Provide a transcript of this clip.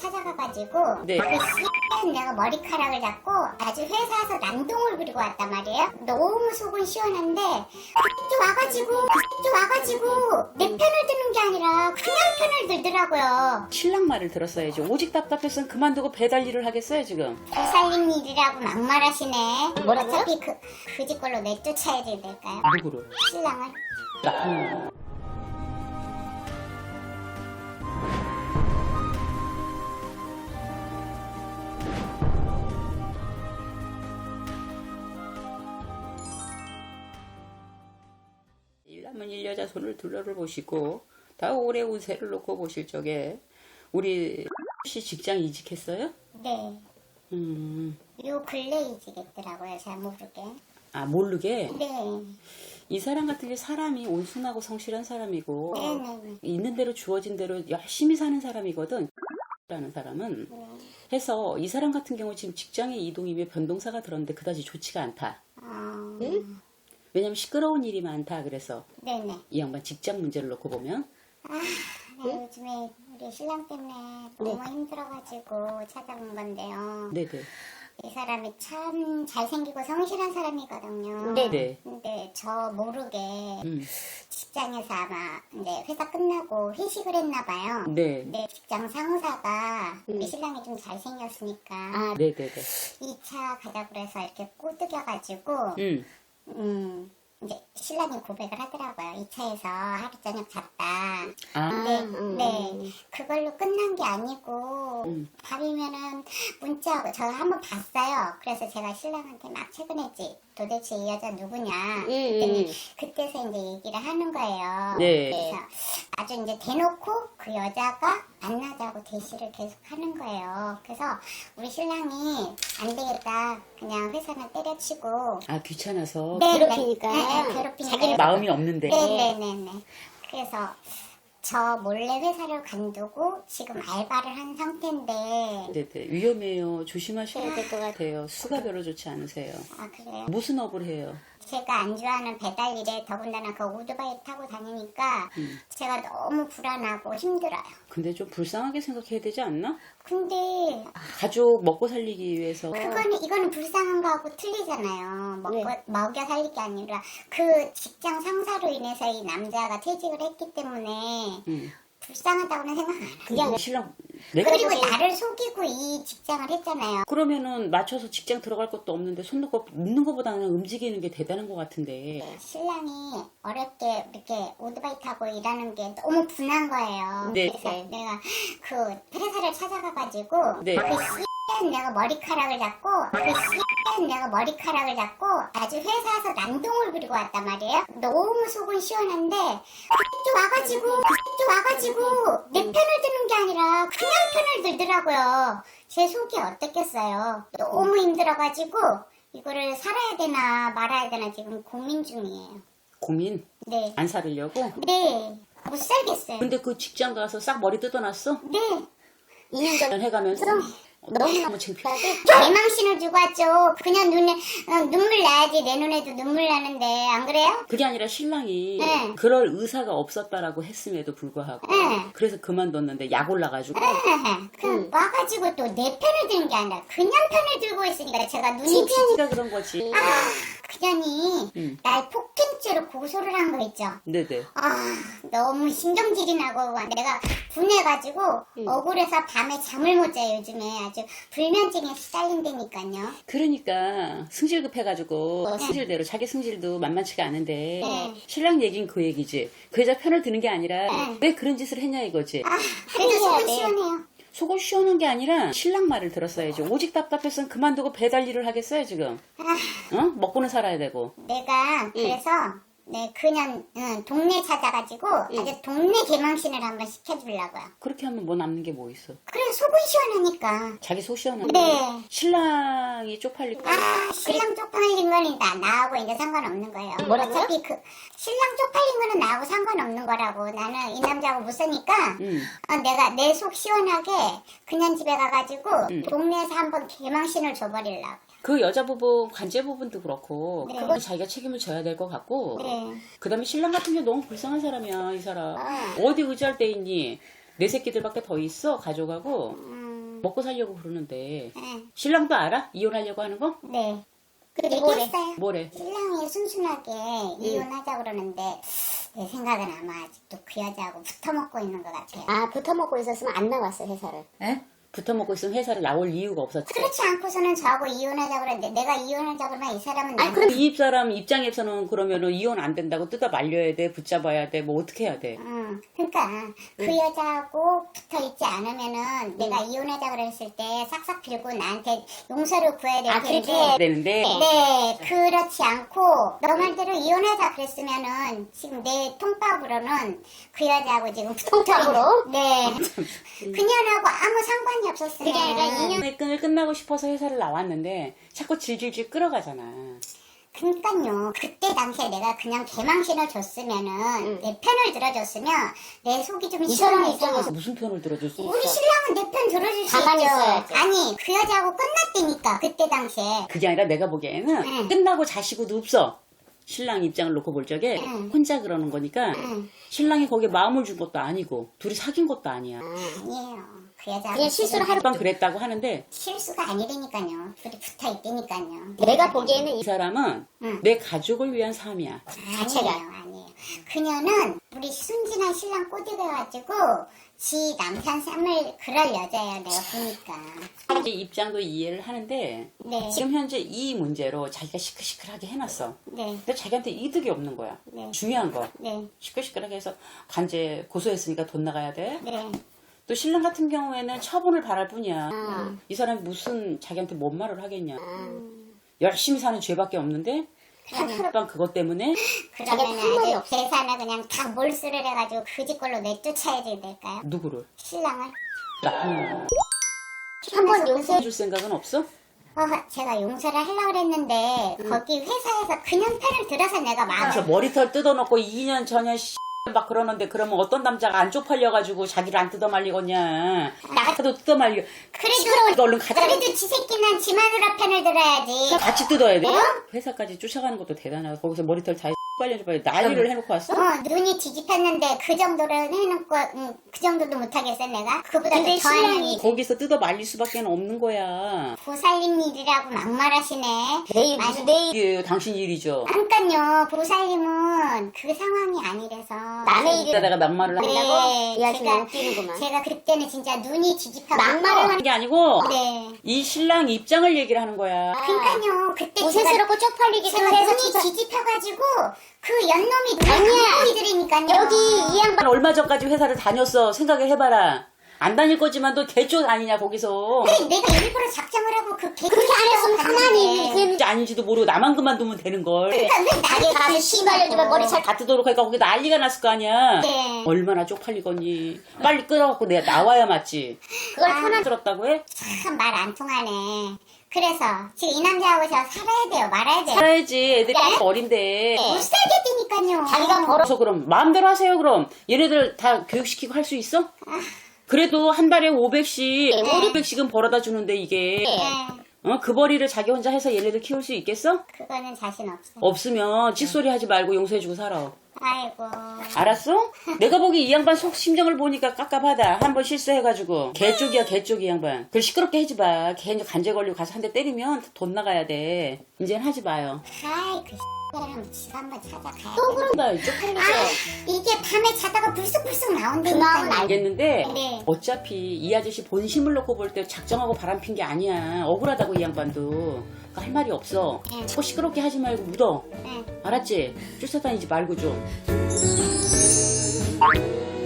찾아가가지고 네. 그 내가 머리카락을 잡고 아주 회사에서 난동을 부리고 왔단 말이에요. 너무 속은 시원한데 그때 와가지고 그때 와가지고 내 편을 드는 게 아니라 그냥 편을 들더라고요. 신랑 말을 들었어야지. 오직 답답해서는 그만두고 배달 일을 하겠어요, 지금. 살림 일이라고 막말하시네. 뭐라고? 어차피 그, 그 집 걸로 내쫓아야 될까요? 누구를? 신랑을. 나 일남은 일여자 손을 둘러를 보시고 다 올해 운세를 놓고 보실 적에 우리 씨 직장 이직했어요? 네. 음, 요 근래 이직했더라고요. 잘 모르게. 아 모르게 네. 이 사람 같은 게 사람이 온순하고 성실한 사람이고 네네. 있는 대로 주어진 대로 열심히 사는 사람이거든. 라는 사람은 네. 해서 이 사람 같은 경우 지금 직장의 이동이며 변동사가 들었는데 그다지 좋지가 않다. 어, 왜냐면 시끄러운 일이 많다. 그래서 네네. 이 양반 직장 문제를 놓고 보면 아, 네, 요즘에 우리 신랑 때문에 너무 힘들어가지고 찾아온 건데요. 네네 이 사람이 참 잘생기고 성실한 사람이거든요. 네네 근데 저 모르게 음, 직장에서 아마 이제 회사 끝나고 회식을 했나 봐요. 네내 직장 상사가 우리 신랑이 좀 잘생겼으니까 네네네 2차 가자고 그래서 이렇게 꼬드겨가지고 음 음 이제 신랑이 고백을 하더라고요. 2차에서 하루 저녁 잤다. 아, 네, 네. 그걸로 끝난 게 아니고 음. 밤이면은 문자하고 저 한번 봤어요. 그래서 제가 신랑한테 막 최근에지 도대체 이 여자 누구냐. 그랬더니 그때서 이제 얘기를 하는 거예요. 네. 그래서 아주 이제 대놓고 그 여자가 만나자고 대시를 계속 하는 거예요. 그래서 우리 신랑이 안 되겠다. 그냥 회사나 때려치고 아 귀찮아서 네, 괴롭히니까. 네, 네, 괴롭히니까. 자기는 마음이 없는데 네네네네. 그래서 저 몰래 회사를 간두고 지금 알바를 한 상태인데. 네네. 위험해요. 조심하셔야 될 것 같아요. 수가 별로 좋지 않으세요. 아 그래요? 무슨 업을 해요 제가 안 좋아하는 배달 일에 더군다나 그 오토바이 타고 다니니까 음. 제가 너무 불안하고 힘들어요. 근데 좀 불쌍하게 생각해야 되지 않나? 근데 가족 먹고 살리기 위해서 그거는 이거는 불쌍한 거하고 틀리잖아요. 먹고 네. 먹여 살릴 게 아니라 그 직장 상사로 인해서 이 남자가 퇴직을 했기 때문에 음. 불쌍하다고는 생각 안 해요. 그냥 신랑 내가 그리고 나를 속이고 이 직장을 했잖아요. 그러면은 맞춰서 직장 들어갈 것도 없는데 손 놓고 눕는 것보다는 움직이는 게 대단한 것 같은데 신랑이 어렵게 이렇게 오토바이 타고 일하는 게 너무 분한 거예요. 네. 그래서 내가 그 회사를 찾아가가지고 네. 그 씨는 내가 머리카락을 잡고 그 씨는 내가 머리카락을 잡고 아주 회사에서 난동을 부리고 왔단 말이에요. 너무 속은 시원한데 그때 와가지고 그때 와가지고 내 편을 편을 들더라고요. 제 속이 어떻겠어요. 너무 힘들어가지고 이거를 살아야 되나 말아야 되나 지금 고민 중이에요. 고민 네. 안 살으려고? 네. 못 살겠어요. 근데 그 직장 가서 싹 머리 뜯어놨어? 네. 2년 전 해가면서 너무 창피하게 개망신을 주고 왔죠. 그냥 눈에 어, 눈물 나야지 내 눈에도 눈물 나는데 안 그래요? 그게 아니라 신랑이 네. 그럴 의사가 없었다라고 했음에도 불구하고 네. 그래서 그만뒀는데 약 올라가지고 그 와가지고 또 내 편을 드는 게 아니라 그냥 편을 들고 있으니까 제가 눈이 지 창피하니까 그런 거지 그년이 음. 날 폭행죄로 고소를 한 거 있죠. 네네 아 너무 신경질이 나고 내가 분해가지고 억울해서 밤에 잠을 못 자요 요즘에 아주 불면증에 시달린다니까요. 그러니까 승질 급 해가지고 승질대로 자기 승질도 만만치가 않은데 네. 신랑 얘긴 그 얘기지 그 여자 편을 드는 게 아니라 네. 왜 그런 짓을 했냐 이거지 아 그래도 속은 돼. 시원해요. 속을 시원한 게 아니라 신랑 말을 들었어야지 오직 답답해서는 그만두고 배달 일을 하겠어요 지금 아 어? 먹고는 살아야 되고 내가 그래서 네 그냥 응, 동네 찾아가지고 아주 동네 개망신을 한번 시켜주려고요. 그렇게 하면 뭐 남는 게 뭐 있어 그래 속은 시원하니까. 자기 속 시원한 네. 신랑이 쪽팔릴 거아 신랑 쪽팔린 거는 나 나하고 이제 상관없는 거예요. 뭐라고요? 어차피 그 신랑 쪽팔린 거는 나하고 상관없는 거라고 나는 이 남자하고 못 사니까 음. 어, 내가 내 속 시원하게 그냥 집에 가가지고 음. 동네에서 한번 개망신을 줘버리려고. 그 여자 부분 관제 부분도 그렇고 네. 그건 자기가 책임을 져야 될 것 같고 네. 그다음에 신랑 같은 게 너무 불쌍한 사람이야 이 사람 아. 어디 의지할 데 있니 내 새끼들밖에 더 있어 가져가고 음, 먹고 살려고 그러는데 네. 신랑도 알아? 이혼하려고 하는 거? 네. 그리고 얘기했어요. 뭐래? 신랑이 순순하게 이혼하자 그러는데 내 생각은 아마 아직도 그 여자하고 붙어먹고 있는 것 같아요. 아 붙어먹고 있었으면 안 나갔어 회사를. 에? 붙어먹고 있으면 회사를 나올 이유가 없었지. 그렇지 않고서는 저하고 이혼하자 그러는데 내가 이혼하자 그러면 이 사람은 아니, 그럼- 이 사람 입장에서는 그러면은 이혼 안 된다고 뜯어 말려야 돼, 붙잡아야 돼, 뭐 어떻게 해야 돼? 응, 그러니까 그 여자하고 붙어 있지 않으면은 내가 이혼하자 그랬을 때 싹싹 빌고 나한테 용서를 구해야 될 아. 그렇게 해야 되는데 네, 그렇지 않고 너 말대로 이혼하자 그랬으면은 지금 내 통밥으로는 그 여자하고 지금 통밥으로? 네, 그녀하고 아무 상관이 없었어요. 그게 아니라 인연- 이혼의 끈을 끝나고 싶어서 회사를 나왔는데 자꾸 질질질 끌어가잖아. 그러니까요. 그때 당시에 내가 그냥 개망신을 줬으면은 내 편을 들어줬으면 내 속이 좀이 사람 시원해서 입장에서 무슨 편을 들어줬어? 우리 신랑은 내 편 들어줄 수 가만히 있죠. 아니 그 여자하고 끝났다니까 그때 당시에. 그게 아니라 내가 보기에는 응. 끝나고 자시고도 없어. 신랑 입장을 놓고 볼 적에 응. 혼자 그러는 거니까 응. 신랑이 거기에 마음을 준 것도 아니고 둘이 사귄 것도 아니야. 아니에요. 그 여자하고 그냥 실수를 지금 한번 그랬다고 하는데 실수가 아니라니까요. 둘이 붙어 있다니까요. 내가 보기에는 이 사람은 응. 내 가족을 위한 삶이야. 자체가. 아니에요, 아니에요. 그녀는 우리 순진한 신랑 꼬드겨가지고 지 남편 삶을 그럴 여자예요, 내가 보니까. 이 입장도 이해를 하는데 네, 지금 현재 이 문제로 자기가 시끌시끌하게 해놨어. 네, 근데 자기한테 이득이 없는 거야. 네. 중요한 거. 네, 시끌시끌하게 해서 간제 고소했으니까 돈 나가야 돼. 네. 또 신랑 같은 경우에는 처분을 바랄 뿐이야. 아. 이 사람이 무슨 자기한테 뭔 말을 하겠냐. 열심히 사는 죄밖에 없는데 하루하루 그것 때문에 그러면 아주 없어. 계산을 그냥 다 몰수를 해가지고 그 집 걸로 내쫓아야 될까요? 누구를 신랑을? 나쁜 놈. 한번 용서 해줄 생각은 없어? 어, 제가 용서를 하려고 그랬는데 거기 회사에서 그냥 편을 들어서 내가 그래서 마음을 머리털 뜯어놓고 2년 전에 씨, 막 그러는데 그러면 어떤 남자가 안 쪽팔려가지고 자기를 안 뜯어 말리겠냐. 나도 뜯어 말려. 그래도 얼른 가자. 그래도 지 새끼는 지 마누라 편을 들어야지. 같이 뜯어야 돼. 회사까지 쫓아가는 것도 대단하다. 거기서 머리털 다 빨려 빨려 난리를 해놓고 왔어? 어, 눈이 뒤집혔는데 그 정도를 해놓고 음, 그 정도도 못하겠어 내가? 그보다 근데 더 하는 신랑이 일. 거기서 뜯어 말릴 수밖에 없는 거야. 보살님 일이라고 막말하시네. 내일 무슨 내일 이게 당신 일이죠. 그러니까요 보살님은 그 상황이 아니라서 남의 일을 내가 막말을 하고 이 네, 아줌마 제가, 웃기는구만. 제가 그때는 진짜 눈이 뒤집혀 막말을 하는 게 아니고 네 이 신랑 입장을 얘기를 하는 거야. 그러니까요 그때 제가 고생스럽고 쪽팔리기도 제가 해서 눈이 진짜 뒤집혀가지고 그 연놈이 눈에 보이더라니까요 여기 이 양반 얼마 전까지 회사를 다녔어. 생각을 해봐라. 안 다닐 거지만 너 개쪽 아니냐 거기서. 그래, 내가 일부러 작정을 하고 그 개그 그렇게 안 했으면 가만히 그 진짜 아닌지도 모르고 나만 그만두면 되는 걸. 그러니까 왜 나게 가서 씨발려주면 머리 살다 뜯도록 하니까 거기 난리가 났을 거 아니야. 네. 얼마나 쪽팔리겠니. 빨리 끌어갖고 내가 나와야 맞지. 그걸 아. 편한 들었다고 해? 참말 안 통하네. 그래서 지금 이 남자하고 저 살아야 돼요, 말아야 돼요. 살아야지. 애들이 네? 어린데. 못 살겠다니까요. 자기가 벌어 그래서 그럼 마음대로 하세요 그럼. 얘네들 다 교육시키고 할 수 있어? 그래도 한 달에 500씩, 네. 500씩은 벌어다 주는데 이게. 네, 어? 그 벌이를 자기 혼자 해서 얘네들 키울 수 있겠어? 그거는 자신 없어요. 없으면 찌소리 하지 말고 용서해주고 살아. 아이고. 알았어? 내가 보기 이 양반 속 심정을 보니까 깝깝하다. 한 번 실수해가지고. 개쪽이야, 개쪽, 이 양반. 그걸 시끄럽게 하지 마. 괜히 간제 걸리고 가서 한 대 때리면 돈 나가야 돼. 이젠 하지 마요. 아이, 그 X랑 지가 한번 찾아가야 또 돼. 그런다, 이쪽. 아, 이게 밤에 자다가 불쑥불쑥 그 마음은 나온다니까요. 알겠는데, 네. 어차피 이 아저씨 본심을 놓고 볼 때 작정하고 바람핀 게 아니야. 억울하다고, 이 양반도. 그러니까 할 말이 없어. 네. 자꾸 시끄럽게 하지 말고 묻어. 네. 알았지? 쫓아다니지 말고 좀. Thank you.